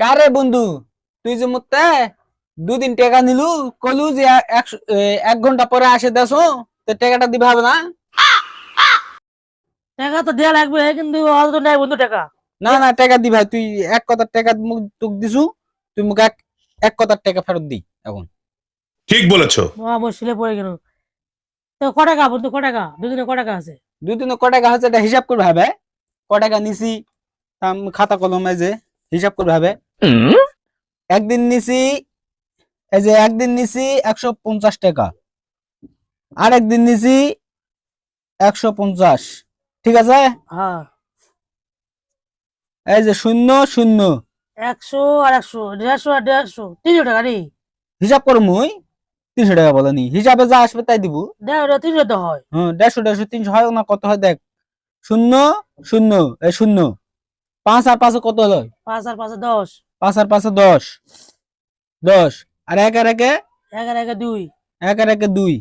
কারে বন্ধু? তুই যে মতে দুদিন টাকা নিলু কলু যে একশো- এক ঘণ্টা পরে আসে দেছো তো টাকাটা দিবে হবে না? টাকা তো দেয়া লাগবে কিন্তু অত তো নাই বন্ধু টাকা। না না টাকা দি ভাই তুই এক কথার টাকা মুখ তোকে দিছু তুই মুখ এক এক কথার টাকা ফেরত দি এখন। ঠিক বলেছ। মুশকিলে পড়ে গেল। তো ক টাকা বন্ধু ক টাকা? দুদিনে ক টাকা আছে? দুই দিনে ক টাকা আছে এটা হিসাব করে ভাবে ক টাকা নিছি খাতা কলমে যে হিসাব করে ভাবে একদিন নিছি এই যে একদিন নিছি একশো পঞ্চাশ টাকা। আর একদিন নিছি একশো পঞ্চাশ। ঠিক আছে? হ্যাঁ। এই যে শূন্য শূন্য। একশো আর একশো দেড়শো আর দেড়শো। তিনশো টাকা নেই হিসাব করো মুই। তিনশো টাকা বলেনি হিসাবে যা আসবে তাই দিব। দেড় তিনশো তো হয়। হ্যাঁ দেড়শো দেড়শো তিনশো হয় না কত হয় দেখ। শূন্য শূন্য এই শূন্য। পাঁচ আর পাঁচে কত হলো? পাঁচ আর পাঁচে দশ। পাঁচ আর পাঁচে দশ। দশ। আর এক আর একে? এক আর একে দুই। এক আর একে দুই।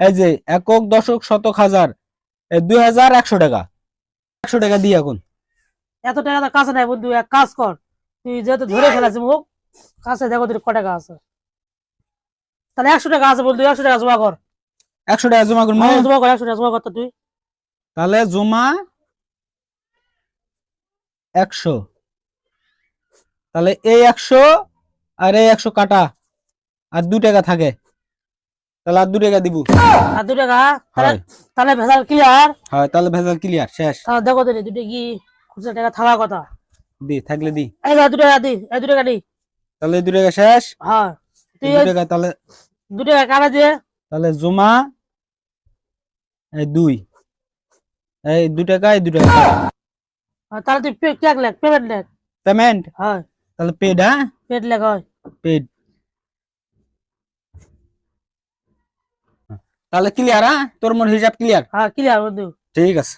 এই যে একক দশক শতক হাজার। দুই হাজার একশো টাকা। একশো টাকা দিই এখন। এত টাকা তো কাছে নাই বন্ধু এক কাজ কর। তুই যেহেতু ধরে ফেলাছি মুখ কাছে দেখো তোর ক টাকা আছে। তাহলে একশো টাকা আছে বন্ধু একশো টাকা জমা কর। একশো টাকা জমা করব হ্যাঁ, জমা কর একশো টাকা জমা কর তুই। তাহলে জমা একশো। তাহলে এই একশো আর এই একশো কাটা। আর দু টাকা থাকে। তাহলে আর দু টাকা দিব। আর দু টাকা? তাহলে ভেজাল ক্লিয়ার হয় তাহলে ভেজাল ক্লিয়ার শেষ। তাহলে দেখো তো দুটো কি খুচরা টাকা থাকার কথা? দি থাকলে দি। এই দু টাকা দি এই দু টাকা দি। তাহলে দু টাকা শেষ। হ্যাঁ। দু টাকা তাহলে দু টাকা কাটা দিয়ে তাহলে জমা এই দুই। এই দু টাকা এই দু টাকা তাহলে তুই পে লেখ? পেমেন্ট লেখ। পেমেন্ট হ্যাঁ। তাহলে পেড হ্যাঁ? পেড লেখা হয়। পেড। তাহলে ক্লিয়ার হ্যাঁ? তোর মোর হিসাব ক্লিয়ার হ্যাঁ ক্লিয়ার বন্ধু। ঠিক আছে।